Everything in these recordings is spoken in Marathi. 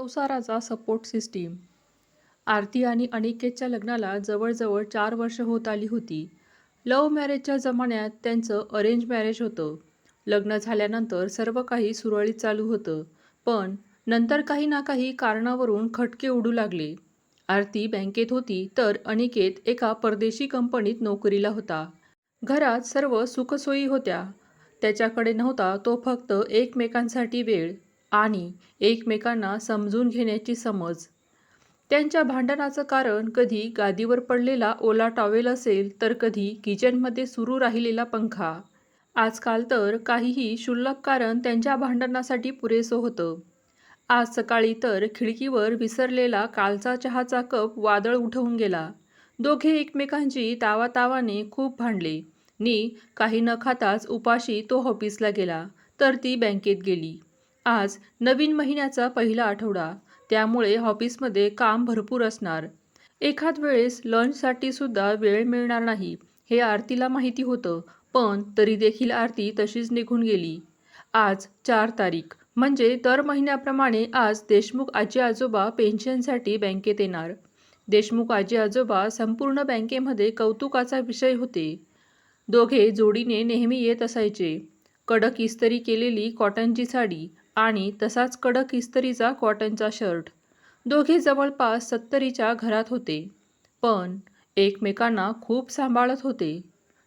संसाराचा सपोर्ट सिस्टीम आरती आणि अनिकेतच्या लग्नाला जवळजवळ चार वर्ष होत आली होती. लव्ह मॅरेजच्या जमान्यात त्यांचं अरेंज मॅरेज होतं. लग्न झाल्यानंतर सर्व काही सुरळीत चालू होतं. पण नंतर काही ना काही कारणावरून खटके उडू लागले. आरती बँकेत होती तर अनिकेत एका परदेशी कंपनीत नोकरीला होता. घरात सर्व सुखसोयी होत्या. त्याच्याकडे नव्हता तो फक्त एकमेकांसाठी वेळ. आणि एकमेकांना समजून घेण्याची समज. त्यांच्या भांडणाचं कारण कधी गादीवर पडलेला ओला टॉवेल असेल तर कधी किचनमध्ये सुरू राहिलेला पंखा. आजकाल तर काहीही क्षुल्लक कारण त्यांच्या भांडणासाठी पुरेसं होतं. आज सकाळी तर खिडकीवर विसरलेला कालचा चहाचा कप वादळ उठवून गेला. दोघे एकमेकांची तावातावाने खूप भांडले. नी काही न खाताच उपाशी तो ऑफिसला गेला तर ती बँकेत गेली. आज नवीन महिन्याचा पहिला आठवडा. त्यामुळे ऑफिसमध्ये काम भरपूर असणार. एखाद वेळेस लंचसाठी सुद्धा वेळ मिळणार नाही हे आरतीला माहिती होतं पण तरी देखील आरती तशीच निघून गेली. आज चार तारीख म्हणजे दर महिन्याप्रमाणे आज देशमुख आजी आजोबा पेन्शनसाठी बँकेत येणार. देशमुख आजी आजोबा संपूर्ण बँकेमध्ये कौतुकाचा विषय होते. दोघे जोडीने नेहमी येत असायचे. कडक इस्त्री केलेली कॉटनची साडी आणि तसाच कडक इस्त्रीचा कॉटनचा शर्ट. दोघे जवळपास सत्तरीच्या घरात होते. पण एकमेकांना खूप सांभाळत होते.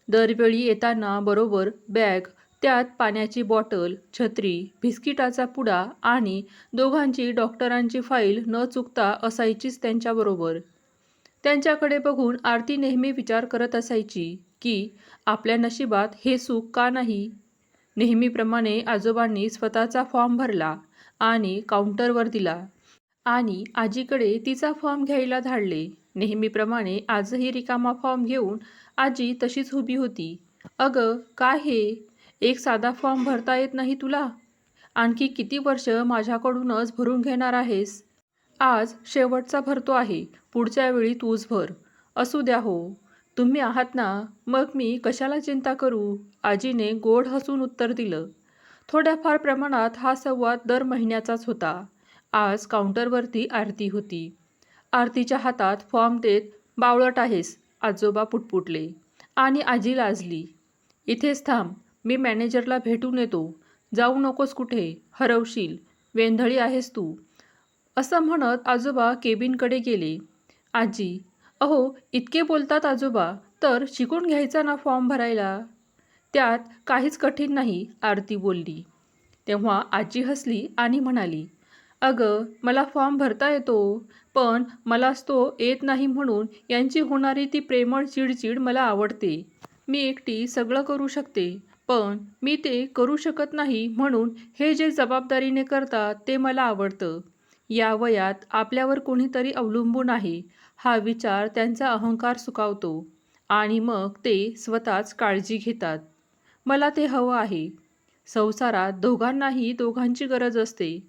दरवेळी येताना बरोबर बॅग त्यात पाण्याची बॉटल छत्री बिस्किटाचा पुडा आणि दोघांची डॉक्टरांची फाईल न चुकता असायचीच त्यांच्याबरोबर. त्यांच्याकडे बघून आरती नेहमी विचार करत असायची की आपल्या नशिबात हे सुख का नाही? नेहमीप्रमाणे आजोबांनी स्वतःचा फॉर्म भरला आणि काउंटरवर दिला. आणि आजीकडे तिचा फॉर्म घ्यायला धाडले. नेहमीप्रमाणे आजही रिकामा फॉर्म घेऊन आजी तशीच उभी होती. अगं काय हे? एक साधा फॉर्म भरता येत नाही तुला? आणखी किती वर्ष माझ्याकडूनच भरून घेणार आहेस? आज शेवटचा भरतो आहे. पुढच्या वेळी तूच भर. असू द्या हो. तुम्ही आहात ना मग मी कशाला चिंता करू? आजीने गोड हसून उत्तर दिलं. थोड्याफार प्रमाणात हा संवाद दर महिन्याचाच होता. आज काउंटरवरती आरती होती. आरतीच्या हातात फॉर्म देत बावळट आहेस आजोबा पुटपुटले. आणि आजी लाजली. इथेच थांब मी मॅनेजरला भेटून येतो. जाऊ नकोस कुठे हरवशील. वेंधळी आहेस तू. असं म्हणत आजोबा केबिनकडे गेले. आजी अहो इतके बोलतात आजोबा तर शिकून घ्यायचा ना फॉर्म भरायला? त्यात काहीच कठीण नाही आरती बोलली. तेव्हा आजी हसली आणि म्हणाली अगं मला फॉर्म भरता येतो पण मलाच तो येत नाही म्हणून यांची होणारी ती प्रेमळ चिडचिड मला आवडते. मी एकटी सगळं करू शकते पण मी ते करू शकत नाही म्हणून हे जे जबाबदारीने करतात ते मला आवडतं. या वयात आपल्यावर कोणीतरी अवलंबून आहे. हा विचार त्यांचा अहंकार सुकावतो आणि मग ते स्वतःच काळजी घेतात. मला ते हवं आहे. संसारात दोघांनाही दोघांची गरज असते.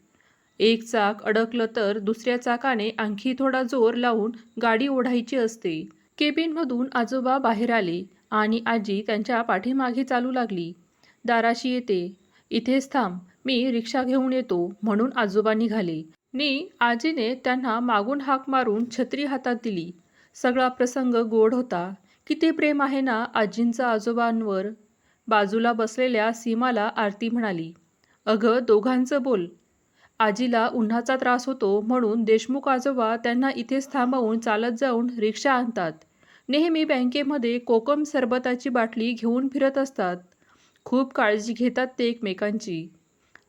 एक चाक अडकलं तर दुसऱ्या चाकाने आणखी थोडा जोर लावून गाडी ओढायची असते. केबिनमधून आजोबा बाहेर आले आणि आजी त्यांच्या पाठीमागे चालू लागली. दाराशी येते. इथेच थांब. मी रिक्षा घेऊन येतो म्हणून आजोबा निघाले. नी आजीने त्यांना मागून हाक मारून छत्री हातात दिली. सगळा प्रसंग गोड होता. किती प्रेम आहे ना आजींचा आजोबांवर. बाजूला बसलेल्या सीमाला आरती म्हणाली. अगं दोघांचं बोल. आजीला उन्हाचा त्रास होतो म्हणून देशमुख आजोबा त्यांना इथेच थांबवून चालत जाऊन रिक्षा आणतात. नेहमी बँकेमध्ये कोकम सरबताची बाटली घेऊन फिरत असतात. खूप काळजी घेतात ते एकमेकांची.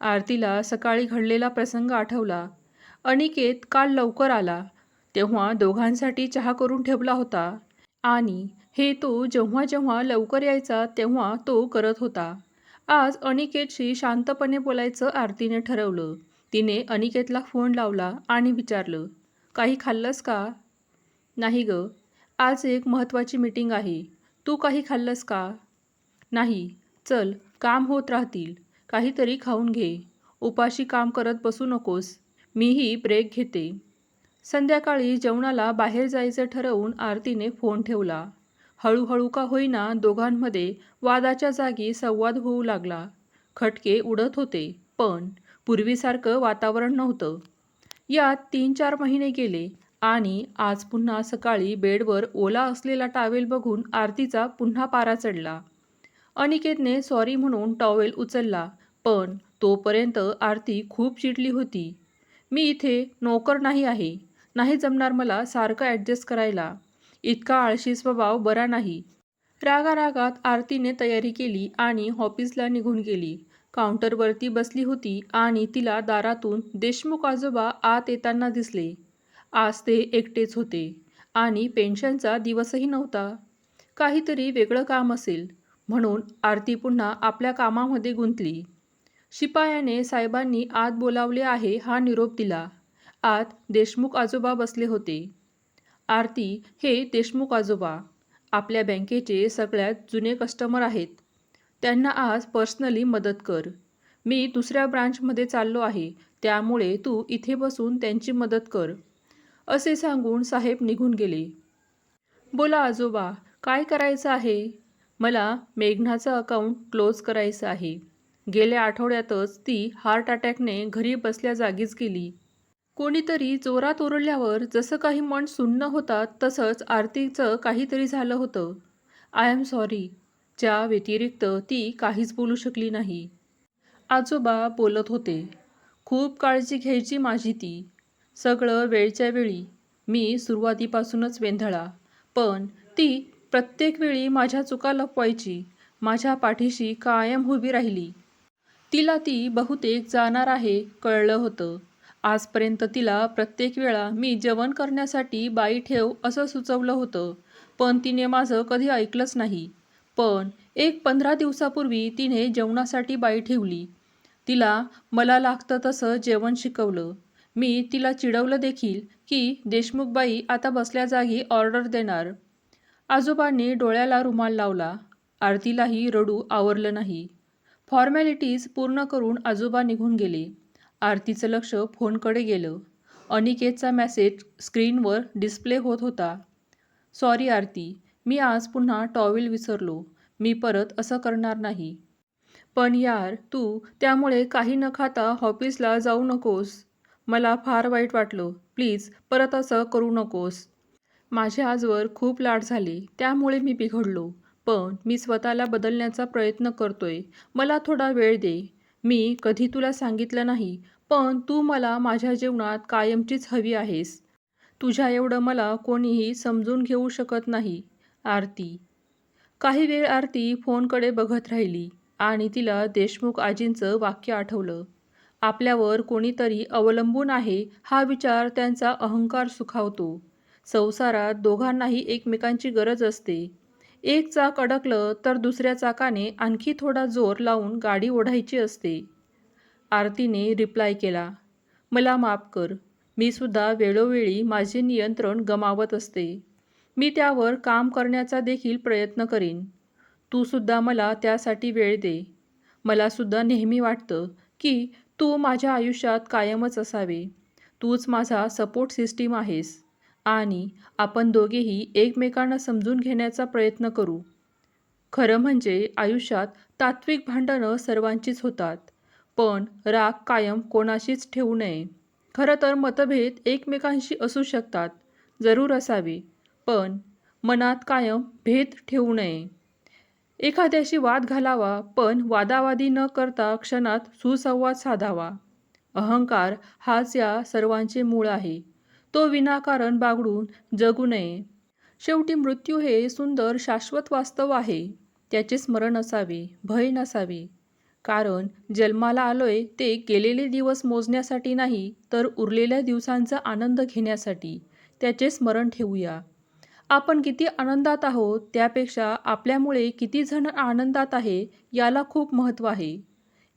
आरतीला सकाळी घडलेला प्रसंग आठवला. अनिकेत काल लवकर आला. तेव्हा दोघांसाठी चहा करून ठेवला होता. आणि हे तो जेव्हा जेव्हा लवकर यायचा तेव्हा तो करत होता. आज अनिकेतशी शांतपणे बोलायचं आरतीने ठरवलं. तिने अनिकेतला फोन लावला आणि विचारलं काही खाल्लंस का? नाही ग. आज एक महत्त्वाची मीटिंग आहे. तू काही खाल्लंस का? नाही. चल काम होत राहतील. काहीतरी खाऊन घे. उपाशी काम करत बसू नकोस. मीही ब्रेक घेते. संध्याकाळी जेवणाला बाहेर जायचं ठरवून आरतीने फोन ठेवला. हळूहळू का होईना दोघांमध्ये वादाच्या जागी संवाद होऊ लागला. खटके उडत होते पण पूर्वीसारखं वातावरण नव्हतं. यात तीन चार महिने गेले आणि आज पुन्हा सकाळी बेडवर ओला असलेला टॉवेल बघून आरतीचा पुन्हा पारा चढला. अनिकेतने सॉरी म्हणून टॉवेल उचलला पण तोपर्यंत आरती खूप चिडली होती. मी इथे नोकर नाही आहे. नाही जमणार मला सारखं ॲडजस्ट करायला. इतका आळशी स्वभाव बरा नाही. रागारागात आरतीने तयारी केली आणि ऑफिसला निघून गेली. काउंटरवरती बसली होती आणि तिला दारातून देशमुख आजोबा आत येताना दिसले. आज ते एकटेच होते आणि पेन्शनचा दिवसही नव्हता. काहीतरी वेगळं काम असेल म्हणून आरती पुन्हा आपल्या कामामध्ये गुंतली. शिपायाने साहेबांनी आत बोलावले आहे हा निरोप दिला. आत देशमुख आजोबा बसले होते. आरती हे देशमुख आजोबा आपल्या बँकेचे सगळ्यात जुने कस्टमर आहेत. त्यांना आज पर्सनली मदत कर. मी दुसऱ्या ब्रांचमध्ये चाललो आहे. त्यामुळे तू इथे बसून त्यांची मदत कर. असे सांगून साहेब निघून गेले. बोला आजोबा काय करायचं आहे? मला मेघनाचं अकाउंट क्लोज करायचं आहे. गेल्या आठवड्यातच ती हार्ट अटॅकने घरी बसल्या जागीच गेली. कोणीतरी जोरात ओरडल्यावर जसं काही मन सुन्न होतात तसंच आरतीचं काहीतरी झालं होतं. I am sorry. च्या व्यतिरिक्त ती काहीच बोलू शकली नाही. आजोबा बोलत होते खूप काळजी घ्यायची माझी ती. सगळं वेळच्या वेळी. मी सुरुवातीपासूनच वेंधळा. पण ती प्रत्येक वेळी माझ्या चुका लपवायची. माझ्या पाठीशी कायम उभी राहिली. तिला ती बहुतेक जाणार आहे कळलं होतं. आजपर्यंत तिला प्रत्येक वेळा मी जेवण करण्यासाठी बाई ठेव असं सुचवलं होतं पण तिने माझं कधी ऐकलंच नाही. पण एक पंधरा दिवसापूर्वी तिने जेवणासाठी बाई ठेवली. तिला मला लागतं तसं जेवण शिकवलं. मी तिला चिडवलं देखील की देशमुखबाई आता बसल्या जागी ऑर्डर देणार. आजोबांनी डोळ्याला रुमाल लावला. आरतीलाही रडू आवरलं नाही. फॉर्मॅलिटीज पूर्ण करून आजोबा निघून गेले. आरतीचं लक्ष फोनकडे गेलं. अनिकेतचा मॅसेज स्क्रीनवर डिस्प्ले होत होता. सॉरी आरती मी आज पुन्हा टॉवेल विसरलो. मी परत असं करणार नाही. पण यार तू त्यामुळे काही न खाता ऑफिसला जाऊ नकोस. मला फार वाईट वाटलं. प्लीज परत असं करू नकोस. माझे आजवर खूप लाड झाले. त्यामुळे मी बिघडलो. पण मी स्वतःला बदलण्याचा प्रयत्न करतोय. मला थोडा वेळ दे. मी कधी तुला सांगितलं नाही पण तू मला माझ्या जीवनात कायमचीच हवी आहेस. तुझ्या एवढं मला कोणीही समजून घेऊ शकत नाही. आरती. काही वेळ आरती फोनकडे बघत राहिली आणि तिला देशमुख आजींचं वाक्य आठवलं. आपल्यावर कोणीतरी अवलंबून आहे हा विचार त्यांचा अहंकार सुखावतो. संसारात दोघांनाही एकमेकांची गरज असते. एक चाक अडकलं तर दुसऱ्या चाकाने आणखी थोडा जोर लावून गाडी ओढायची असते. आरतीने रिप्लाय केला मला माफ कर. मी सुद्धा वेळोवेळी माझे नियंत्रण गमावत असते. मी त्यावर काम करण्याचा देखील प्रयत्न करीन. तू सुद्धा मला त्यासाठी वेळ दे. मला सुद्धा नेहमी वाटतं की तू माझ्या आयुष्यात कायमच असावे. तूच माझा सपोर्ट सिस्टीम आहेस. आणि आपण दोघेही एकमेकांना समजून घेण्याचा प्रयत्न करू. खरं म्हणजे आयुष्यात तात्विक भांडणं सर्वांचीच होतात. पण राग कायम कोणाशीच ठेवू नये. खरं तर मतभेद एकमेकांशी असू शकतात जरूर असावे पण मनात कायम भेद ठेवू नये. एखाद्याशी वाद घालावा पण वादावादी न करता क्षणात सुसंवाद साधावा. अहंकार हाच या सर्वांचे मूळ आहे. तो विनाकारण बागडून जगू नये. शेवटी मृत्यू हे सुंदर शाश्वत वास्तव आहे. त्याचे स्मरण असावे भय नसावे. कारण जन्माला आलोय ते गेलेले दिवस मोजण्यासाठी नाही तर उरलेल्या दिवसांचा आनंद घेण्यासाठी. त्याचे स्मरण ठेवूया. आपण किती आनंदात आहोत त्यापेक्षा आपल्यामुळे किती जण आनंदात आहे याला खूप महत्त्व आहे.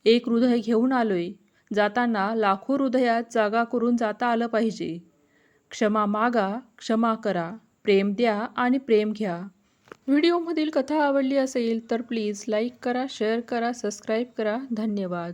एक हृदय घेऊन आलोय. जाताना लाखो हृदयात जागा करून जाता आलं पाहिजे. क्षमा मागा क्षमा करा प्रेम द्या आणि प्रेम घ्या. व्हिडिओमधील कथा आवडली असेल तर प्लीज लाईक करा शेअर करा सबस्क्राईब करा. धन्यवाद.